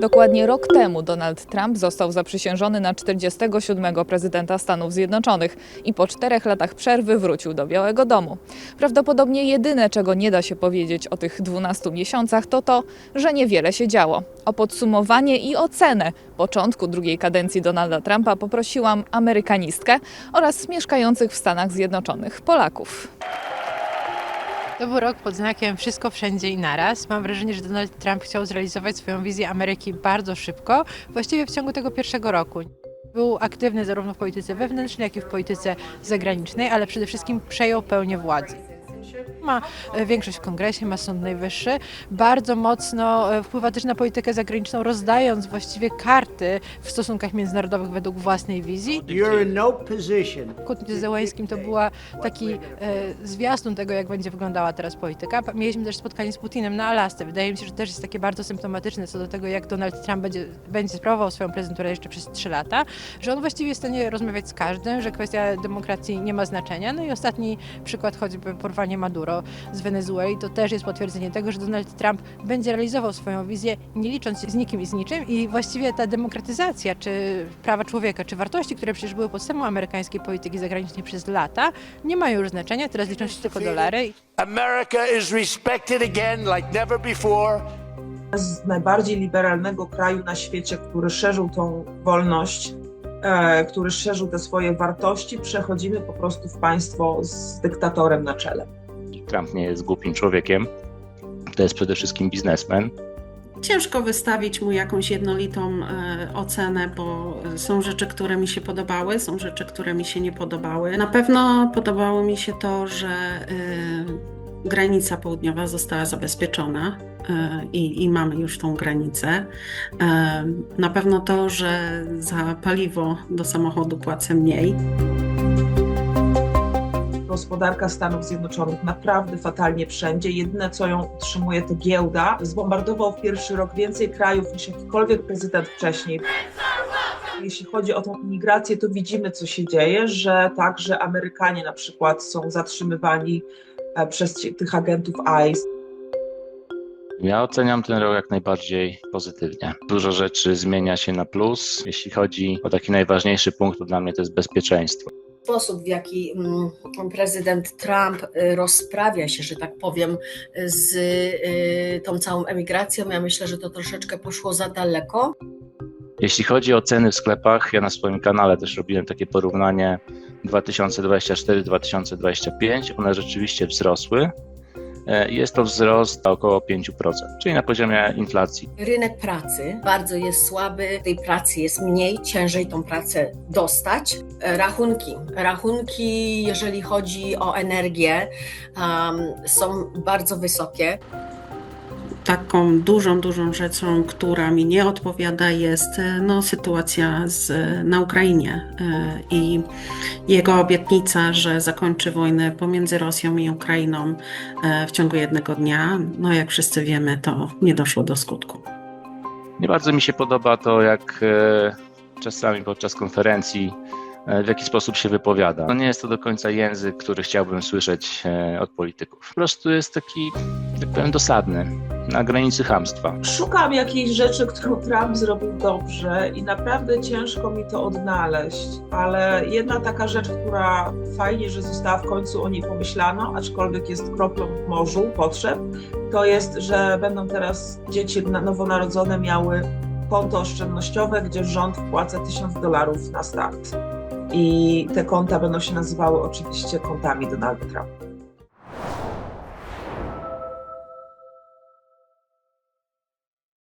Dokładnie rok temu Donald Trump został zaprzysiężony na 47. prezydenta Stanów Zjednoczonych i po czterech latach przerwy wrócił do Białego Domu. Prawdopodobnie jedyne, czego nie da się powiedzieć o tych 12 miesiącach, to to, że niewiele się działo. O podsumowanie i ocenę początku drugiej kadencji Donalda Trumpa poprosiłam amerykanistkę oraz mieszkających w Stanach Zjednoczonych Polaków. To był rok pod znakiem wszystko wszędzie i naraz. Mam wrażenie, że Donald Trump chciał zrealizować swoją wizję Ameryki bardzo szybko, właściwie w ciągu tego pierwszego roku. Był aktywny zarówno w polityce wewnętrznej, jak i w polityce zagranicznej, ale przede wszystkim przejął pełnię władzy. Ma e, większość w kongresie, ma Sąd Najwyższy. Bardzo mocno e, wpływa też na politykę zagraniczną, rozdając właściwie karty w stosunkach międzynarodowych według własnej wizji. No z Zełańskim to była taki e, zwiastun tego, jak będzie wyglądała teraz polityka. Mieliśmy też spotkanie z Putinem na Alasce. Wydaje mi się, że też jest takie bardzo symptomatyczne co do tego, jak Donald Trump będzie, będzie sprawował swoją prezydenturę jeszcze przez trzy lata, że on właściwie jest w stanie rozmawiać z każdym, że kwestia demokracji nie ma znaczenia. No i ostatni przykład, choćby porwanie Maduro z Wenezueli, to też jest potwierdzenie tego, że Donald Trump będzie realizował swoją wizję, nie licząc się z nikim i z niczym i właściwie ta demokratyzacja, czy prawa człowieka, czy wartości, które przecież były podstawą amerykańskiej polityki zagranicznej przez lata, nie mają już znaczenia, teraz liczą się tylko dolary. America is respected again like never before. z najbardziej liberalnego kraju na świecie, który szerzył tą wolność, e, który szerzył te swoje wartości, przechodzimy po prostu w państwo z dyktatorem na czele. Trump nie jest głupim człowiekiem. To jest przede wszystkim biznesmen. Ciężko wystawić mu jakąś jednolitą e, ocenę, bo są rzeczy, które mi się podobały, są rzeczy, które mi się nie podobały. Na pewno podobało mi się to, że e, granica południowa została zabezpieczona e, i, i mamy już tą granicę. E, na pewno to, że za paliwo do samochodu płacę mniej. Gospodarka Stanów Zjednoczonych naprawdę fatalnie wszędzie. Jedyne, co ją utrzymuje, to giełda. Zbombardował w pierwszy rok więcej krajów niż jakikolwiek prezydent wcześniej. Jeśli chodzi o tą imigrację, to widzimy, co się dzieje, że także Amerykanie na przykład są zatrzymywani e, przez tych agentów ICE. Ja oceniam ten rok jak najbardziej pozytywnie. Dużo rzeczy zmienia się na plus. Jeśli chodzi o taki najważniejszy punkt, to dla mnie to jest bezpieczeństwo. Sposób, w jaki mm, prezydent Trump y, rozprawia się, że tak powiem, z y, tą całą emigracją, ja myślę, że to troszeczkę poszło za daleko. Jeśli chodzi o ceny w sklepach, ja na swoim kanale też robiłem takie porównanie 2024-2025. One rzeczywiście wzrosły. E, Jest to wzrost około 5%, czyli na poziomie inflacji. Rynek pracy bardzo jest słaby, tej pracy jest mniej, ciężej tą pracę dostać. E, Rachunki. Rachunki, jeżeli chodzi o energię, um, są bardzo wysokie. Taką dużą, dużą rzeczą, która mi nie odpowiada, jest e, no, sytuacja z, na Ukrainie e, i jego obietnica, że zakończy wojnę pomiędzy Rosją i Ukrainą e, w ciągu jednego dnia. No, jak wszyscy wiemy, to nie doszło do skutku. Nie bardzo mi się podoba to, jak e, czasami podczas konferencji e, w jaki sposób się wypowiada. No nie jest to do końca język, który chciałbym słyszeć e, od polityków. Po prostu jest taki, tak powiem, dosadny, na granicy chamstwa. Szukam jakiejś rzeczy, którą Trump zrobił dobrze i naprawdę ciężko mi to odnaleźć, ale jedna taka rzecz, która fajnie, że została w końcu o niej pomyślano, aczkolwiek jest kroplą w morzu potrzeb, to jest, że będą teraz dzieci na- nowonarodzone miały konto oszczędnościowe, gdzie rząd wpłaca 1000 dolarów na start. I te konta będą się nazywały oczywiście kontami Donalda Trumpa.